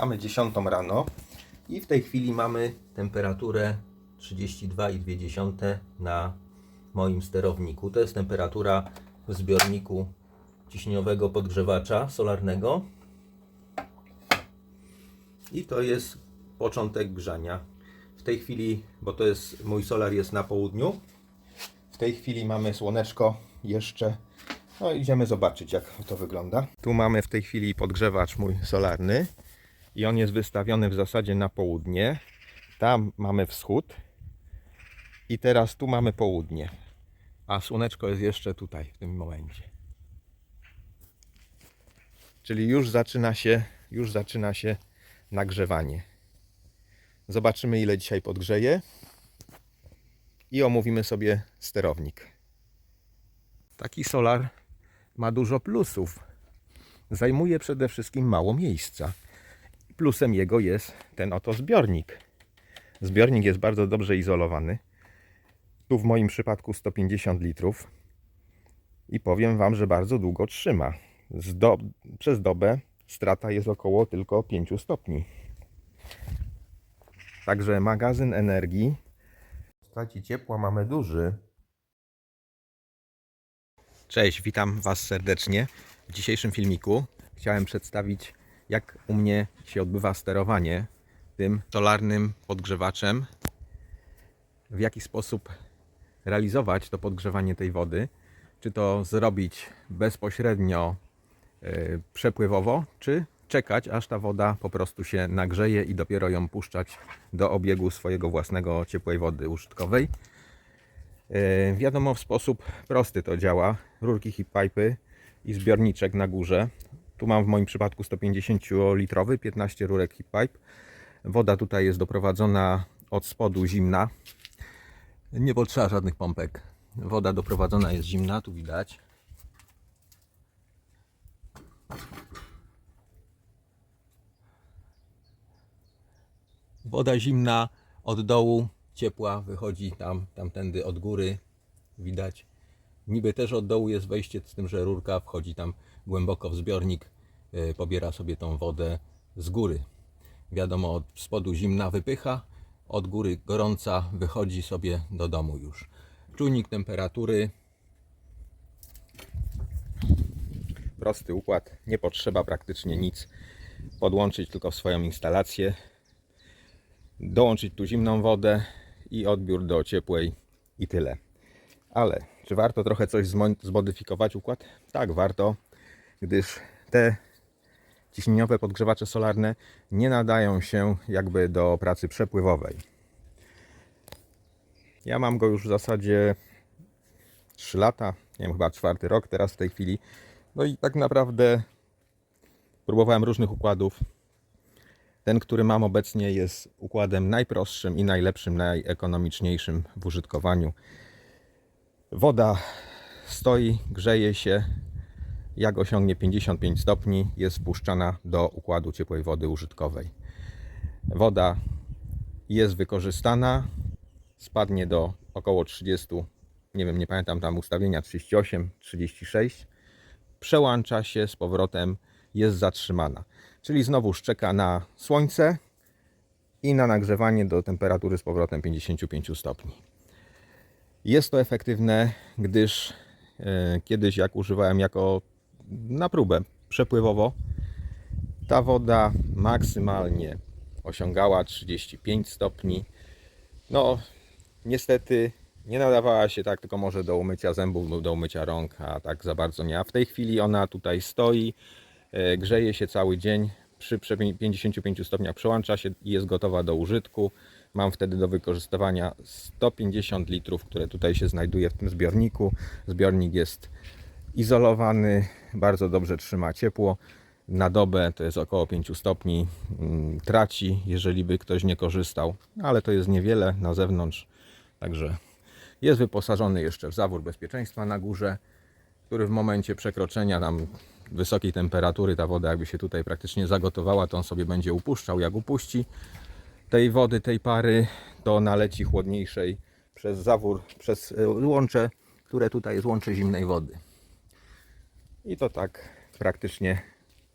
Mamy 10 rano i w tej chwili mamy temperaturę 32,2 na moim sterowniku. To jest temperatura w zbiorniku ciśnieniowego podgrzewacza solarnego. I to jest początek grzania. W tej chwili, bo to jest mój solar jest na południu. W tej chwili mamy słoneczko jeszcze. No idziemy zobaczyć jak to wygląda. Tu mamy w tej chwili podgrzewacz mój solarny i on jest wystawiony w zasadzie na południe. Tam mamy wschód i teraz tu mamy południe. A słoneczko jest jeszcze tutaj w tym momencie. Czyli już zaczyna się, już zaczyna się nagrzewanie. Zobaczymy ile dzisiaj podgrzeje i omówimy sobie sterownik. Taki solar ma dużo plusów. Zajmuje przede wszystkim mało miejsca. Plusem jego jest ten oto zbiornik. Zbiornik jest bardzo dobrze izolowany. Tu w moim przypadku 150 litrów. I powiem Wam, że bardzo długo trzyma. Do... Przez dobę strata jest około tylko 5 stopni. Także magazyn energii w postaci ciepła mamy duży. Cześć, witam Was serdecznie. W dzisiejszym filmiku chciałem przedstawić, jak u mnie się odbywa sterowanie tym solarnym podgrzewaczem. W jaki sposób realizować to podgrzewanie tej wody. Czy to zrobić bezpośrednio yy, przepływowo, czy czekać, aż ta woda po prostu się nagrzeje i dopiero ją puszczać do obiegu swojego własnego ciepłej wody użytkowej. Yy, Wiadomo, w sposób prosty to działa. Rurki hip pipe i zbiorniczek na górze. Tu mam w moim przypadku 150 litrowy, 15 rurek hip pipe. Woda tutaj jest doprowadzona od spodu zimna. Nie potrzeba żadnych pompek. Woda doprowadzona jest zimna, tu widać. Woda zimna od dołu, ciepła wychodzi tam, tamtędy od góry. Widać. Niby też od dołu jest wejście, z tym, że rurka wchodzi tam głęboko w zbiornik, yy, pobiera sobie tą wodę z góry. Wiadomo, od spodu zimna wypycha, od góry gorąca wychodzi sobie do domu już. Czujnik temperatury. Prosty układ, nie potrzeba praktycznie nic. Podłączyć tylko swoją instalację, dołączyć tu zimną wodę i odbiór do ciepłej i tyle. Ale czy warto trochę coś zmo- zmodyfikować układ? Tak, warto, gdyż te ciśnieniowe podgrzewacze solarne nie nadają się jakby do pracy przepływowej. Ja mam go już w zasadzie 3 lata, nie wiem, chyba czwarty rok teraz w tej chwili. No i tak naprawdę próbowałem różnych układów. Ten, który mam obecnie jest układem najprostszym i najlepszym, najekonomiczniejszym w użytkowaniu. Woda stoi, grzeje się, jak osiągnie 55 stopni, jest wpuszczana do układu ciepłej wody użytkowej. Woda jest wykorzystana, spadnie do około 30, nie wiem, nie pamiętam tam ustawienia, 38, 36. Przełącza się z powrotem, jest zatrzymana. Czyli znowu czeka na słońce i na nagrzewanie do temperatury z powrotem 55 stopni. Jest to efektywne, gdyż e, kiedyś jak używałem jako na próbę przepływowo, ta woda maksymalnie osiągała 35 stopni. No, niestety nie nadawała się tak tylko może do umycia zębów do umycia rąk, a tak za bardzo nie. A w tej chwili ona tutaj stoi, e, grzeje się cały dzień. Przy prze- 55 stopniach przełącza się i jest gotowa do użytku. Mam wtedy do wykorzystywania 150 litrów, które tutaj się znajduje w tym zbiorniku. Zbiornik jest izolowany, bardzo dobrze trzyma ciepło. Na dobę to jest około 5 stopni. mm, Traci, jeżeli by ktoś nie korzystał, ale to jest niewiele na zewnątrz. Także jest wyposażony jeszcze w zawór bezpieczeństwa na górze, który w momencie przekroczenia tam wysokiej temperatury ta woda jakby się tutaj praktycznie zagotowała, to on sobie będzie upuszczał. Jak upuści tej wody, tej pary, to naleci chłodniejszej przez zawór, przez y, łącze, które tutaj jest łącze zimnej wody. I to tak praktycznie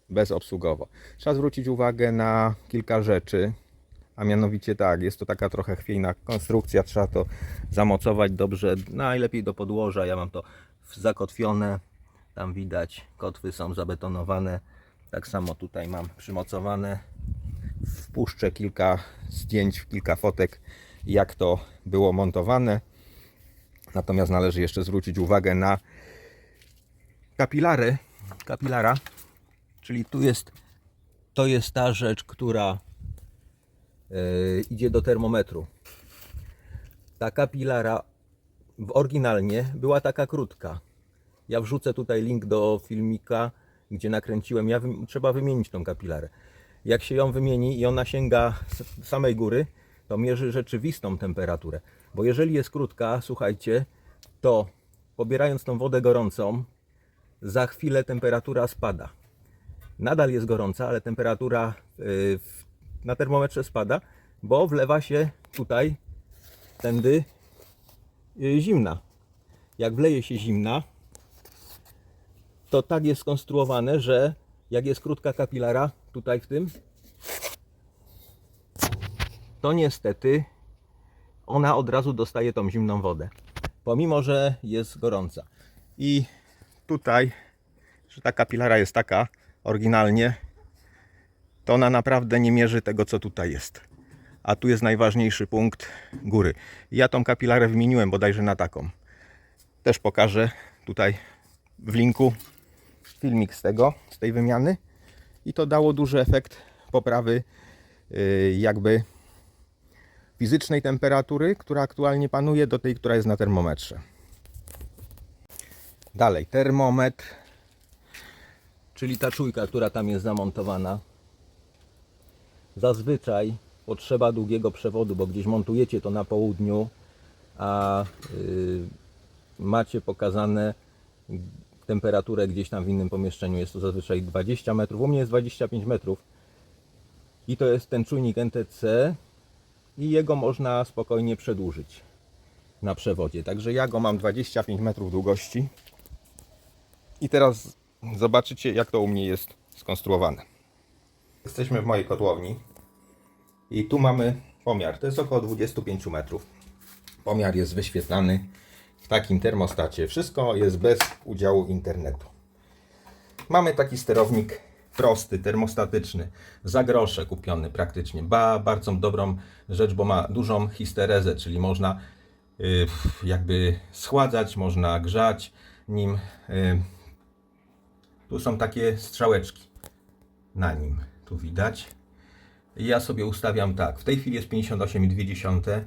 bezobsługowo. Trzeba zwrócić uwagę na kilka rzeczy, a mianowicie tak, jest to taka trochę chwiejna konstrukcja, trzeba to zamocować dobrze, najlepiej do podłoża. Ja mam to zakotwione, tam widać, kotwy są zabetonowane. Tak samo tutaj mam przymocowane. Wpuszczę kilka zdjęć, kilka fotek, jak to było montowane. Natomiast należy jeszcze zwrócić uwagę na kapilary, kapilara, czyli tu jest, to jest ta rzecz, która e, idzie do termometru. Ta kapilara w oryginalnie była taka krótka. Ja wrzucę tutaj link do filmika, gdzie nakręciłem. Ja trzeba wymienić tą kapilarę. Jak się ją wymieni i ona sięga samej góry, to mierzy rzeczywistą temperaturę. Bo jeżeli jest krótka, słuchajcie, to pobierając tą wodę gorącą, za chwilę temperatura spada. Nadal jest gorąca, ale temperatura y, na termometrze spada, bo wlewa się tutaj tędy y, zimna. Jak wleje się zimna, to tak jest skonstruowane, że jak jest krótka kapilara tutaj w tym, to niestety ona od razu dostaje tą zimną wodę, pomimo że jest gorąca. I tutaj, że ta kapilara jest taka oryginalnie, to ona naprawdę nie mierzy tego, co tutaj jest. A tu jest najważniejszy punkt góry. Ja tą kapilarę wymieniłem bodajże na taką. Też pokażę tutaj w linku filmik z tego, z tej wymiany. I to dało duży efekt poprawy yy, jakby fizycznej temperatury, która aktualnie panuje, do tej, która jest na termometrze. Dalej, termometr, czyli ta czujka, która tam jest zamontowana. Zazwyczaj potrzeba długiego przewodu, bo gdzieś montujecie to na południu, a yy, macie pokazane temperaturę gdzieś tam w innym pomieszczeniu. Jest to zazwyczaj 20 metrów, u mnie jest 25 metrów. I to jest ten czujnik NTC i jego można spokojnie przedłużyć na przewodzie. Także ja go mam 25 metrów długości. I teraz zobaczycie, jak to u mnie jest skonstruowane. Jesteśmy w mojej kotłowni i tu mamy pomiar. To jest około 25 metrów. Pomiar jest wyświetlany w takim termostacie. Wszystko jest bez udziału internetu. Mamy taki sterownik prosty, termostatyczny, za grosze kupiony praktycznie. Ba, bardzo dobrą rzecz, bo ma dużą histerezę, czyli można y, jakby schładzać, można grzać nim. Y, tu są takie strzałeczki na nim, tu widać. Ja sobie ustawiam tak, w tej chwili jest 58,2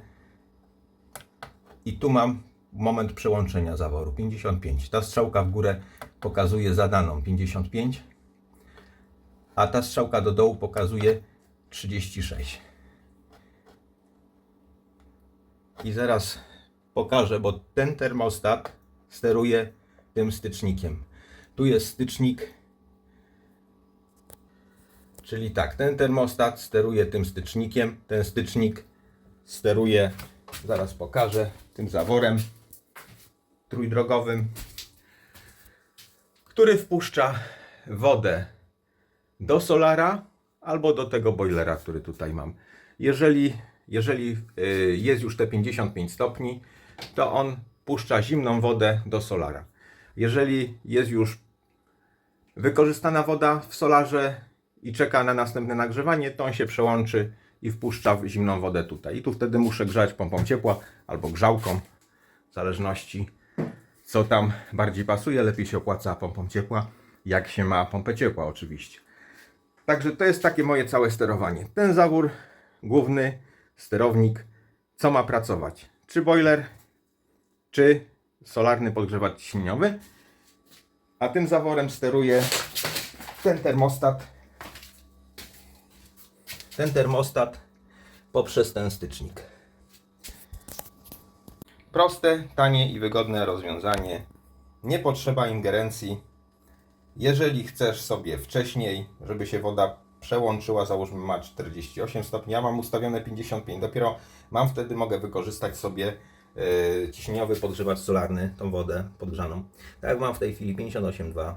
i tu mam moment przełączenia zaworu 55. Ta strzałka w górę pokazuje zadaną 55, a ta strzałka do dołu pokazuje 36. I zaraz pokażę, bo ten termostat steruje tym stycznikiem. Tu jest stycznik, czyli tak, ten termostat steruje tym stycznikiem, ten stycznik steruje, zaraz pokażę, tym zaworem trójdrogowym, który wpuszcza wodę do solara albo do tego boilera, który tutaj mam. Jeżeli, jeżeli y, jest już te 55 stopni, to on puszcza zimną wodę do solara. Jeżeli jest już wykorzystana woda w solarze i czeka na następne nagrzewanie, to on się przełączy i wpuszcza zimną wodę tutaj. I tu wtedy muszę grzać pompą ciepła albo grzałką, w zależności co tam bardziej pasuje. Lepiej się opłaca pompą ciepła, jak się ma pompę ciepła oczywiście. Także to jest takie moje całe sterowanie. Ten zawór główny, sterownik, co ma pracować? Czy boiler, czy solarny podgrzewacz ciśnieniowy. A tym zaworem steruje ten termostat. Ten termostat poprzez ten stycznik. Proste, tanie i wygodne rozwiązanie. Nie potrzeba ingerencji. Jeżeli chcesz sobie wcześniej, żeby się woda przełączyła, załóżmy ma 48 stopni, ja mam ustawione 55, dopiero mam wtedy mogę wykorzystać sobie ciśnieniowy podgrzewacz solarny, tą wodę podgrzaną. Tak mam w tej chwili 58,2.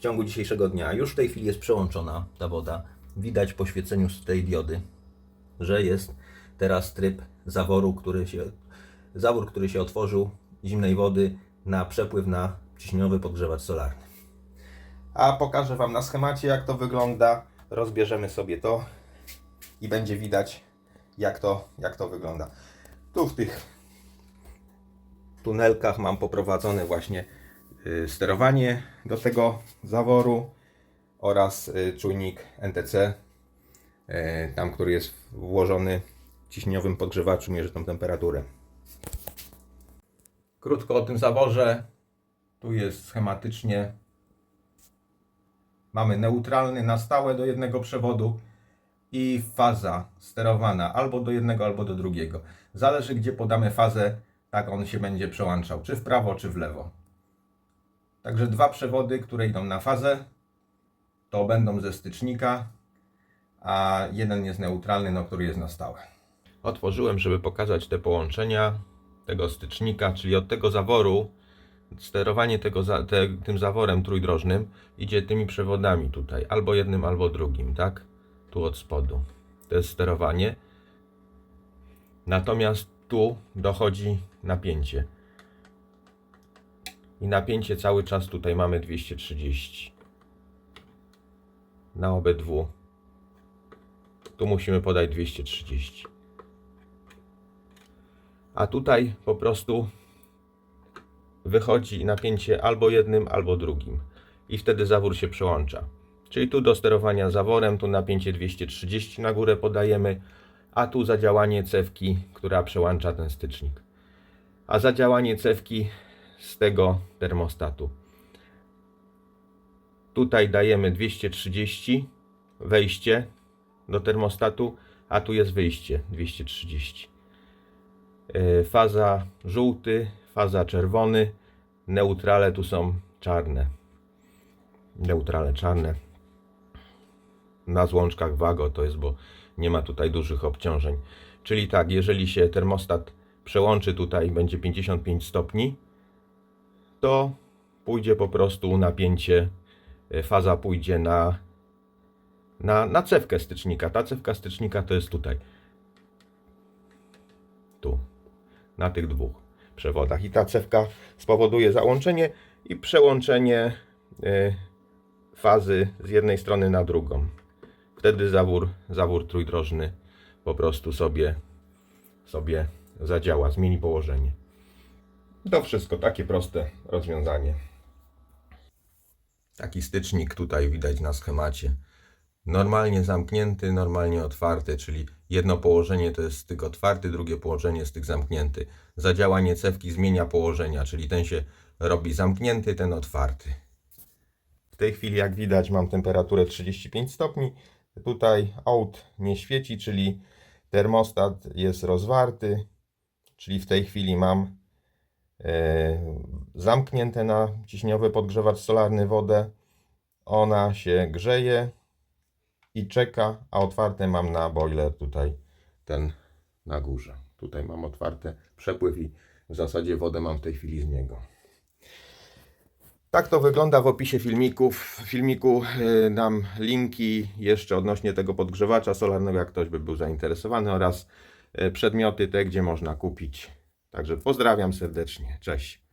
ciągu dzisiejszego dnia. Już w tej chwili jest przełączona ta woda. Widać po świeceniu z tej diody, że jest teraz tryb zaworu, który się, zawór, który się otworzył zimnej wody na przepływ na ciśnieniowy podgrzewacz solarny. A pokażę Wam na schemacie, jak to wygląda. Rozbierzemy sobie to i będzie widać, jak to, jak to wygląda. Tu w tych tunelkach mam poprowadzone właśnie y, sterowanie do tego zaworu oraz y, czujnik NTC, y, tam który jest włożony ciśnieniowym podgrzewaczu, mierzy tą temperaturę. Krótko o tym zaworze. Tu jest schematycznie. Mamy neutralny na stałe do jednego przewodu i faza sterowana albo do jednego, albo do drugiego. Zależy gdzie podamy fazę, tak on się będzie przełączał, czy w prawo, czy w lewo. Także dwa przewody, które idą na fazę, to będą ze stycznika, a jeden jest neutralny, no, który jest na stałe. Otworzyłem, żeby pokazać te połączenia tego stycznika, czyli od tego zaworu, sterowanie tego te, tym zaworem trójdrożnym idzie tymi przewodami tutaj, albo jednym, albo drugim, tak? Tu od spodu. To jest sterowanie. Natomiast tu dochodzi napięcie. I napięcie cały czas tutaj mamy 230. Na obydwu. Tu musimy podać 230. A tutaj po prostu wychodzi napięcie albo jednym, albo drugim. I wtedy zawór się przełącza. Czyli tu do sterowania zaworem, tu napięcie 230 na górę podajemy, a tu zadziałanie cewki, która przełącza ten stycznik. A zadziałanie cewki z tego termostatu. Tutaj dajemy 230 wejście do termostatu, a tu jest wyjście 230. Yy, Faza żółty, faza czerwony, neutrale tu są czarne. Neutrale czarne. Na złączkach wago to jest, bo nie ma tutaj dużych obciążeń. Czyli tak, jeżeli się termostat przełączy tutaj, będzie 55 stopni, to pójdzie po prostu napięcie, y, faza pójdzie na, na, na cewkę stycznika. Ta cewka stycznika to jest tutaj. Tu. Na tych dwóch przewodach. I ta cewka spowoduje załączenie i przełączenie y, fazy z jednej strony na drugą. Wtedy zawór, zawór trójdrożny po prostu sobie, sobie zadziała, zmieni położenie. To wszystko takie proste rozwiązanie. Taki stycznik tutaj widać na schemacie. Normalnie zamknięty, normalnie otwarty, czyli jedno położenie to jest styk otwarty, drugie położenie styk zamknięty. Zadziałanie cewki zmienia położenia, czyli ten się robi zamknięty, ten otwarty. W tej chwili, jak widać, mam temperaturę 35 stopni. Tutaj out nie świeci, czyli termostat jest rozwarty, czyli w tej chwili mam e, zamknięte na ciśniowy podgrzewacz solarny wodę. Ona się grzeje i czeka, a otwarte mam na boiler tutaj ten na górze. Tutaj mam otwarte przepływ i w zasadzie wodę mam w tej chwili z niego. Tak to wygląda w opisie filmików. W filmiku y, dam linki jeszcze odnośnie tego podgrzewacza solarnego, jak ktoś by był zainteresowany oraz y, przedmioty te, gdzie można kupić. Także pozdrawiam serdecznie. Cześć.